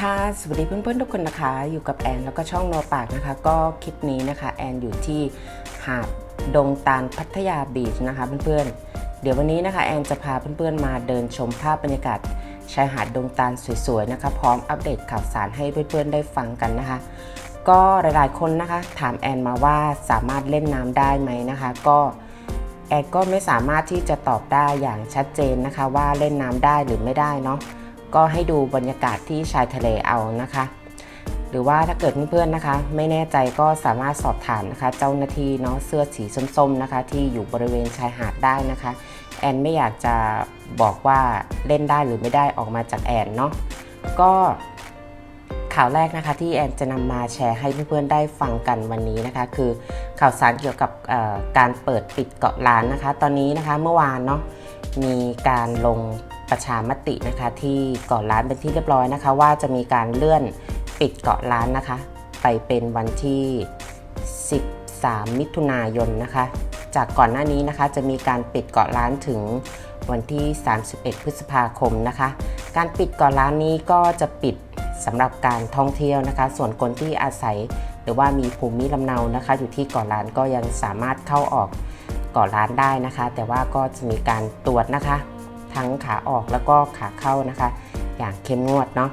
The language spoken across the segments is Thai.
ค่ะ สวัสดีเพื่อนๆทุกคนนะคะ อยู่กับแอนแล้วก็ช่องโนปากนะคะ ก็คลิปนี้นะคะแอนอยู่ที่หาดดงตาลพัทยาบีชนะคะเพื่อนๆ เดี๋ยววันนี้นะคะแอนจะพาเพื่อนๆมาเดินชมภาพบรรยากาศชายหาดดงตาลสวยๆนะคะ พร้อมอัปเดตข่าวสารให้เพื่อนๆได้ฟังกันนะคะ ก็หลายๆคนนะคะถามแอนมาว่าสามารถเล่นน้ำได้ไหมนะคะ ก็แอนก็ไม่สามารถที่จะตอบได้อย่างชัดเจนนะคะ ว่าเล่นน้ำได้หรือไม่ได้เนาะ ก็ให้ดูบรรยากาศที่ชายทะเลเอานะคะ หรือว่าถ้าเกิดเพื่อนๆนะคะ ไม่แน่ใจก็สามารถสอบถามนะคะ เจ้าหน้าที่เนาะเสื้อสีส้มๆนะคะ ที่อยู่บริเวณชายหาดได้นะคะ แอนไม่อยากจะบอกว่าเล่นได้หรือไม่ได้ออกมาจากแอนเนาะก็ข่าวแรกนะคะที่แอนจะนำมาแชร์ให้เพื่อนๆได้ฟังกันวันนี้นะคะ คือข่าวสารเกี่ยวกับการเปิดปิดเกาะล้านนะคะ ตอนนี้นะคะเมื่อวานเนาะมีการลง ประชามตินะคะที่เกาะล้านเป็นที่เรียบร้อยนะคะ ว่าจะมีการเลื่อนปิดเกาะล้านนะคะ ไปเป็นวันที่ 13 มิถุนายนนะคะ จากก่อนหน้านี้นะคะจะมีการปิดเกาะล้านถึงวันที่ 31 พฤษภาคมนะคะ การปิดเกาะล้านนี้ก็จะปิดสำหรับการท่องเที่ยวนะคะ ส่วนคนที่อาศัยหรือว่ามีภูมิลำเนานะคะ อยู่ที่เกาะล้านก็ยังสามารถเข้าออกเกาะล้านได้นะคะ แต่ว่าก็จะมีการตรวจนะคะ ทั้งขาออกแล้วก็ขาเข้านะคะ อย่างเข้มงวดเนาะ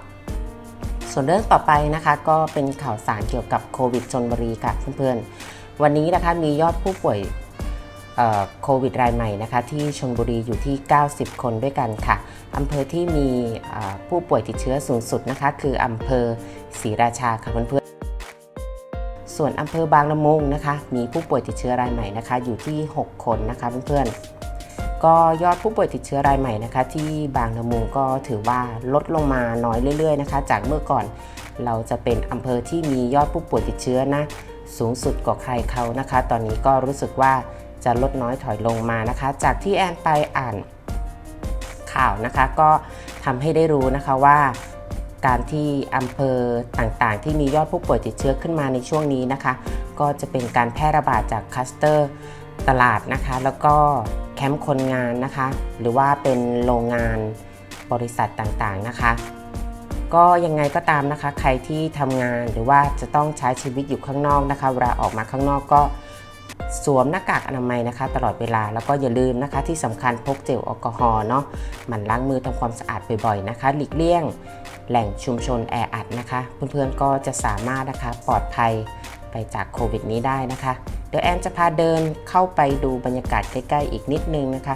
ส่วนเรื่องต่อไปนะคะก็เป็นข่าวสารเกี่ยวกับโควิดชนบุรีค่ะเพื่อนๆ วันนี้นะคะมียอดผู้ป่วยโควิดรายใหม่นะคะที่ชนบุรีอยู่ที่ 90 คนด้วยกันค่ะอำเภอที่มีผู้ป่วยติดเชื้อสูงสุดนะคะคืออำเภอศรีราชาค่ะเพื่อนๆ ส่วนอำเภอบางละมุงนะคะมีผู้ป่วยติดเชื้อรายใหม่นะคะอยู่ที่ 6 คนนะคะเพื่อนๆ ก็ยอดผู้ป่วยติดเชื้อรายใหม่นะคะ ที่บางละมุงก็ถือว่าลดลงมาน้อยเรื่อยๆนะคะ จากเมื่อก่อนเราจะเป็นอำเภอที่มียอดผู้ป่วยติดเชื้อนะสูงสุดกว่าใครเขานะคะ ตอนนี้ก็รู้สึกว่าจะลดน้อยถอยลงมานะคะ จากที่แอนไปอ่านข่าวนะคะ ก็ทำให้ได้รู้นะคะว่าการที่อำเภอต่างๆ ที่มียอดผู้ป่วยติดเชื้อขึ้นมาในช่วงนี้นะคะ ก็จะเป็นการแพร่ระบาดจากคลัสเตอร์ตลาดนะคะ แล้วก็ แคมป์คนงานนะคะ หรือว่าเป็นโรงงานบริษัทต่างๆนะคะ ก็ยังไงก็ตามนะคะ ใครที่ทำงานหรือว่าจะต้องใช้ชีวิตอยู่ข้างนอกนะคะ เวลาออกมาข้างนอกก็สวมหน้ากากอนามัยนะคะ ตลอดเวลาแล้วก็อย่าลืมนะคะ ที่สำคัญพกเจลแอลกอฮอล์เนาะหมั่นล้างมือทำความสะอาดบ่อยๆนะคะ หลีกเลี่ยงแหล่งชุมชนแออัดนะคะ เพื่อนๆก็จะสามารถนะคะปลอดภัยไปจากโควิดนี้ได้นะคะ ดี๋ยวแอนจะพาเดินเข้าไปดูบรรยากาศใกล้ ๆ อีกนิดนึงนะคะ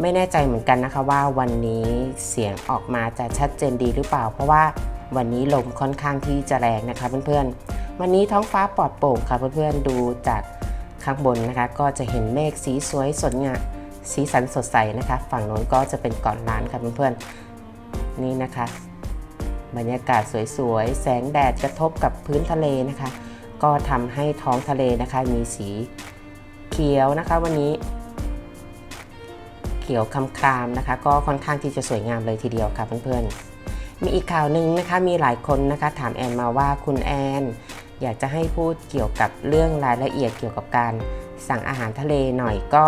ไม่แน่ใจเหมือนกันนะคะว่าวันนี้เสียงออกมาจะชัดเจนดีหรือเปล่า เพราะว่าวันนี้ลมค่อนข้างที่จะแรงนะคะเพื่อนๆ วันนี้ท้องฟ้าปลอดโปร่งค่ะเพื่อนๆ ดูจากข้างบนนะคะ ก็จะเห็นเมฆสีสวยสดงามสีสันสดใสนะคะ ฝั่งโน้นก็จะเป็นเก่อนล้านค่ะเพื่อนๆ นี่นะคะ บรรยากาศสวยๆ แสงแดดกระทบกับพื้นทะเลนะคะ ก็ทำให้ท้องทะเลนะคะมีสีเขียวนะคะวันนี้ เขียวคำครามนะคะ ก็ค่อนข้างที่จะสวยงามเลยทีเดียวค่ะเพื่อนๆ มีอีกข่าวหนึ่งนะคะมีหลายคนนะคะถามแอนมาว่าคุณแอนอยากจะให้พูดเกี่ยวกับเรื่องรายละเอียดเกี่ยวกับการสั่งอาหารทะเลหน่อยก็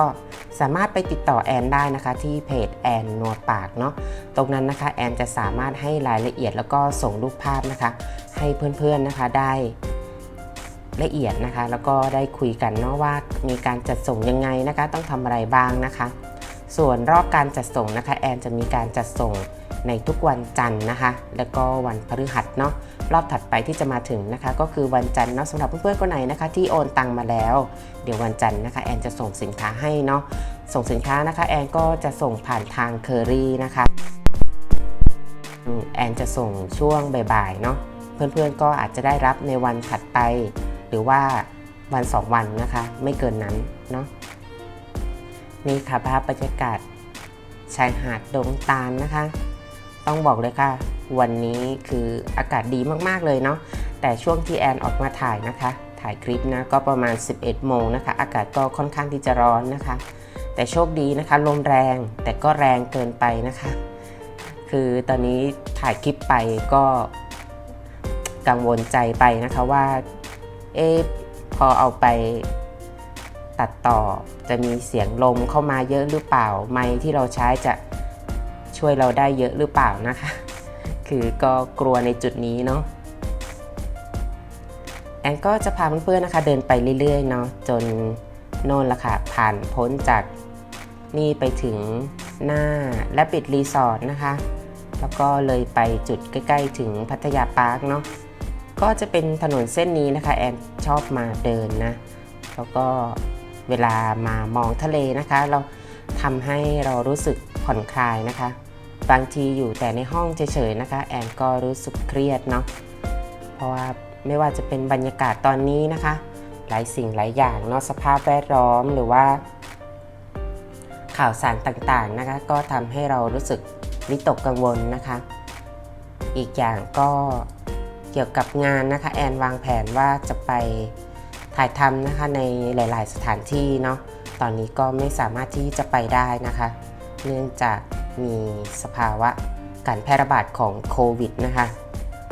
สามารถไปติดต่อแอนได้นะคะที่เพจแอนนัวปากเนาะตรงนั้นนะคะแอนจะสามารถให้รายละเอียดแล้วก็ส่งรูปภาพนะคะ ให้เพื่อนๆนะคะได้ ละเอียดนะคะ แล้วก็ได้คุยกันเนาะว่ามีการจัดส่งยังไงนะคะ ต้องทำอะไรบ้างนะคะ ส่วนรอบการจัดส่งนะคะแอนจะมีการจัดส่งในทุกวันจันทร์นะคะ แล้วก็วันพฤหัสเนาะรอบถัดไปที่จะมาถึงนะคะ ก็คือวันจันทร์เนาะสำหรับเพื่อนๆคนไหนนะคะ ที่โอนตังมาแล้ว เดี๋ยววันจันทร์นะคะแอนจะส่งสินค้าให้เนาะส่งสินค้านะคะ แอนก็จะส่งผ่านทางเคอรี่นะคะแอนจะส่งช่วงบ่ายๆเนาะเพื่อนๆก็อาจจะได้รับในวันถัดไป หรือว่าวันสองวันนะคะ ไม่เกินนั้นเนาะนี่ค่ะภาพบรรยากาศชายหาดดงตาลนะคะ ต้องบอกเลยค่ะ วันนี้คืออากาศดีมากๆเลยเนาะแต่ช่วงที่แอนออกมาถ่ายนะคะ ถ่ายคลิปนะก็ประมาณ 11 โมงนะคะ อากาศก็ค่อนข้างที่จะร้อนนะคะ แต่โชคดีนะคะ ลมแรงแต่ก็แรงเกินไปนะคะ คือตอนนี้ถ่ายคลิปไปก็กังวลใจไปนะคะว่า เอะพอเอาไปตัดต่อจะมีเสียงลมเข้ามาเยอะหรือเปล่า ไมค์ที่เราใช้จะช่วยเราได้เยอะหรือเปล่านะคะคคือก็กลัวในจุดนี้เนาะแอนก็จะพาเพื่อนๆนะคะ เดินไปเรื่อยๆเนาะจนโน่นละค่ะ ผ่านพ้นจากนี่ไปถึงหน้าและปิดรีสอร์ทนะคะ แล้วก็เลยไปจุดใกล้ ๆ ถึงพัทยาปาร์คเนาะ ก็จะเป็นถนนเส้นนี้นะคะแอนชอบมาเดินนะแล้วก็เวลามามองทะเลนะคะ เราทำให้เรารู้สึกผ่อนคลายนะคะ บางทีอยู่แต่ในห้องเฉยๆนะคะ แอนก็รู้สึกเครียดเนาะเพราะว่าไม่ว่าจะเป็นบรรยากาศตอนนี้นะคะ หลายสิ่งหลายอย่างเนาะสภาพแวดล้อมหรือว่า ข่าวสารต่างๆนะคะ ก็ทำให้เรารู้สึกวิตกกังวลนะคะ อีกอย่างก็ เกี่ยวกับงานนะคะแอนวางแผนว่าจะไปถ่ายทำนะคะในหลาย ๆ สถานที่เนาะตอนนี้ก็ไม่สามารถที่จะไปได้นะคะ เนื่องจากมีสภาวะการแพร่ระบาดของโควิดนะคะ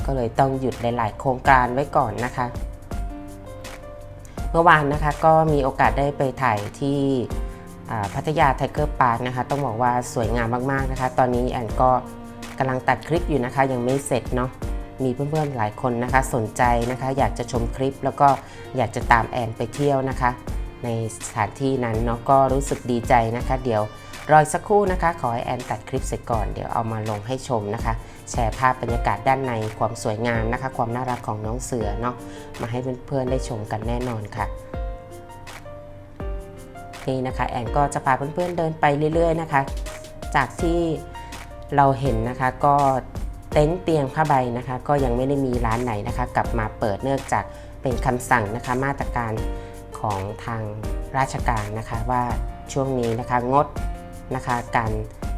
ก็เลยต้องหยุดหลาย ๆ โครงการไว้ก่อนนะคะ เมื่อวานนะคะก็มีโอกาสได้ไปถ่ายที่พัทยาไทเกอร์พาร์คนะคะ ต้องบอกว่าสวยงามมาก ๆ นะคะ ตอนนี้แอนก็กำลังตัดคลิปอยู่นะคะ ยังไม่เสร็จเนาะ มีเพื่อนๆหลายคนนะคะสนใจนะคะอยากจะชมคลิปแล้วก็อยากจะตามแอนไปเที่ยวนะคะ ในสถานที่นั้นเนาะก็รู้สึกดีใจนะคะ เดี๋ยวรอสักครู่นะคะ ขอให้แอนตัดคลิปเสร็จก่อนเดี๋ยวเอามาลงให้ชมนะคะ แชร์ภาพบรรยากาศด้านในความสวยงามนะคะ ความน่ารักของน้องเสือเนาะมาให้เพื่อนๆได้ชมกันแน่นอนค่ะนี่นะคะแอนก็จะพาเพื่อนๆเดินไปเรื่อย ๆ นะคะ จากที่เราเห็นนะคะก็ เต็นท์เตียงผ้าใบนะคะ ก็ยังไม่ได้มีร้านไหนนะคะ กลับมาเปิดเนื่องจากเป็นคำสั่งนะคะมาตรการของทางราชการนะคะ ว่าช่วงนี้นะคะงดนะคะการ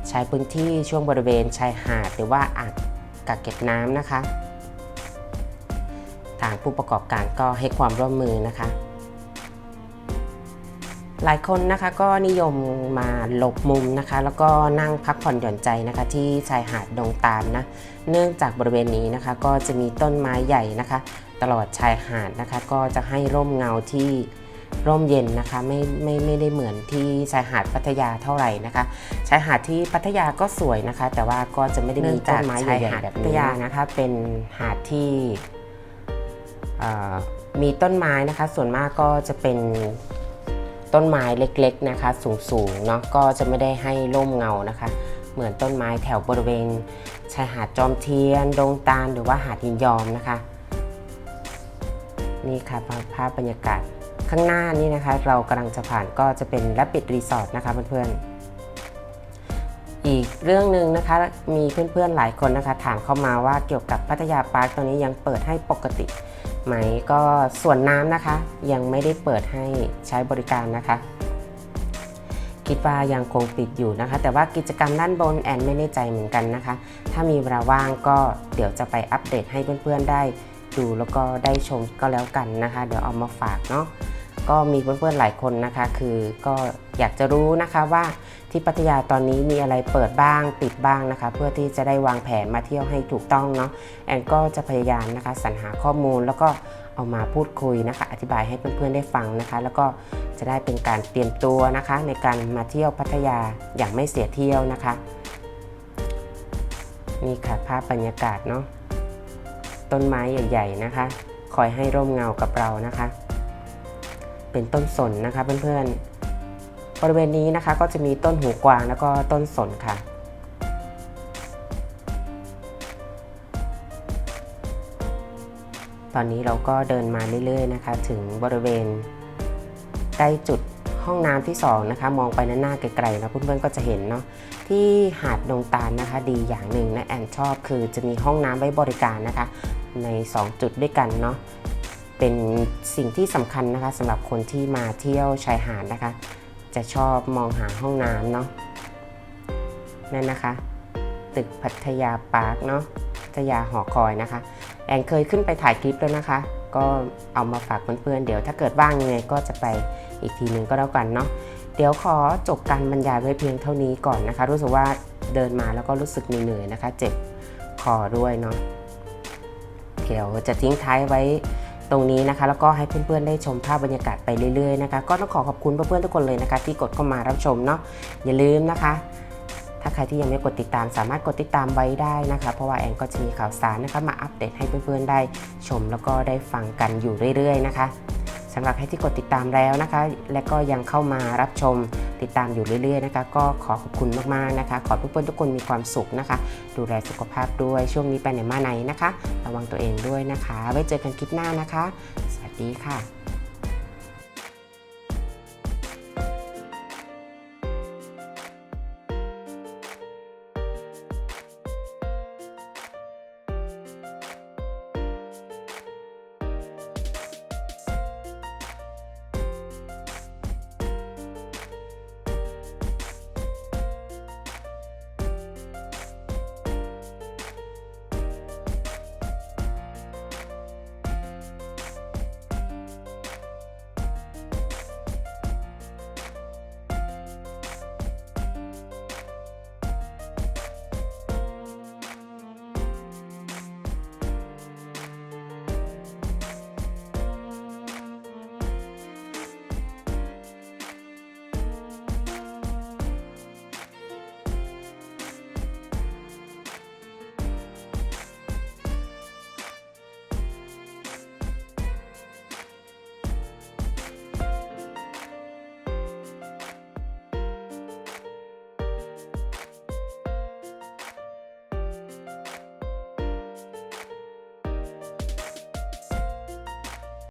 ใช้พื้นที่ช่วงบริเวณชายหาด หรือว่าอ่างกักเก็บน้ำนะคะ ทางผู้ประกอบการก็ให้ความร่วมมือนะคะ หลายคนนะคะก็นิยมมาหลบมุมนะคะ แล้วก็นั่งพักผ่อนหย่อนใจนะคะที่ชายหาดดงตาลนะเนื่องจากบริเวณนี้นะคะ ก็จะมีต้นไม้ใหญ่นะคะ ตลอดชายหาดนะคะ ก็จะให้ร่มเงาที่ร่มเย็นนะคะไม่ไม่ไม่ได้เหมือนที่ชายหาดพัทยาเท่าไหร่นะคะชายหาดที่พัทยาก็สวยนะคะ แต่ว่าก็จะไม่ได้มีต้นไม้ใหญ่ๆแบบนี้พัทยานะคะเป็นหาดที่มีต้นไม้นะคะ ส่วนมากก็จะเป็น ต้นไม้เล็กๆนะคะ สูงๆเนาะก็จะไม่ได้ให้ร่มเงานะคะ เหมือนต้นไม้แถวบริเวณชายหาดจอมเทียน ดงตาลหรือว่าหาดหินยอมนะคะ นี่ค่ะภาพบรรยากาศข้างหน้านี่นะคะ เรากำลังจะผ่านก็จะเป็นและปิดรีสอร์ทนะคะเพื่อนๆอีกเรื่องหนึ่งนะคะมีเพื่อนๆหลายคนนะคะ ถามเข้ามาว่าเกี่ยวกับพัทยาปาร์คตอนนี้ยังเปิดให้ปกติ ไหมก็ส่วนน้ำนะคะ ยังไม่ได้เปิดให้ใช้บริการนะคะ คิดว่ายังคงปิดอยู่นะคะ แต่ว่ากิจกรรมด้านบนแอนไม่แน่ใจเหมือนกันนะคะ ถ้ามีเวลาว่างก็เดี๋ยวจะไปอัปเดตให้เพื่อนๆได้ดูแล้วก็ได้ชมก็แล้วกันนะคะ เดี๋ยวเอามาฝากเนาะ ก็มีเพื่อนๆหลายคนนะคะ คือก็อยากจะรู้นะคะว่าที่พัทยาตอนนี้มีอะไรเปิดบ้างปิดบ้างนะคะ เพื่อที่จะได้วางแผนมาเที่ยวให้ถูกต้องเนาะแอนก็จะพยายามนะคะสรรหาข้อมูลแล้วก็เอามาพูดคุยนะคะ อธิบายให้เพื่อนๆได้ฟังนะคะ แล้วก็จะได้เป็นการเตรียมตัวนะคะ ในการมาเที่ยวพัทยาอย่างไม่เสียเที่ยวนะคะนี่ค่ะภาพบรรยากาศเนาะต้นไม้ใหญ่ ๆนะคะ คอยให้ร่มเงากับเรานะคะ เป็นต้นสนนะคะเพื่อนๆ บริเวณนี้นะคะก็จะมีต้นหูกวางแล้วก็ต้นสนค่ะ ตอนนี้เราก็เดินมาเรื่อยๆนะคะ ถึงบริเวณใกล้จุดห้องน้ำที่2นะคะมองไปหน้าไกลๆนะเพื่อนๆก็จะเห็นเนาะที่หาดดงตาลนะคะ ดีอย่างหนึ่งนะแอนชอบคือจะมีห้องน้ำไว้บริการนะคะ ใน 2 จุดด้วยกันเนาะ เป็นสิ่งที่สำคัญนะคะสำหรับคนที่มาเที่ยวชายหาดนะคะ จะชอบมองหาห้องน้ำเนาะนั่นนะคะ ตึกพัทยาปาร์คเนาะพัทยาหอคอยนะคะแอนเคยขึ้นไปถ่ายคลิปแล้วนะคะ ก็เอามาฝากเพื่อนๆเดี๋ยวถ้าเกิดว่างยังไงก็จะไปอีกทีหนึ่งก็แล้วกันเนาะเดี๋ยวขอจบการบรรยายไว้เพียงเท่านี้ก่อนนะคะ รู้สึกว่าเดินมาแล้วก็รู้สึกเหนื่อยๆนะคะ เจ็บคอด้วยเนาะเดี๋ยวจะทิ้งท้ายไว้ ตรงนี้นะคะ แล้วก็ให้เพื่อนๆได้ชมภาพบรรยากาศไปเรื่อยๆนะคะก็ต้องขอขอบคุณเพื่อนๆทุกคนเลยนะคะ ที่กดเข้ามารับชมเนาะอย่าลืมนะคะ ถ้าใครที่ยังไม่กดติดตาม สามารถกดติดตามไว้ได้นะคะ เพราะว่าแอนก็จะมีข่าวสารนะคะ มาอัปเดตให้เพื่อนๆได้ชม แล้วก็ได้ฟังกันอยู่เรื่อย ๆ นะคะสำหรับใครที่กดติดตามแล้วนะคะ และก็ยังเข้ามารับชม ติดตามอยู่เรื่อยๆนะคะ ก็ขอขอบคุณมากๆนะคะ ขอให้เพื่อนๆทุกคนมีความสุขนะคะ ดูแลสุขภาพด้วยช่วงนี้ไปไหนมาไหนนะคะ ระวังตัวเองด้วยนะคะ ไว้เจอกันคลิปหน้านะคะ สวัสดีค่ะ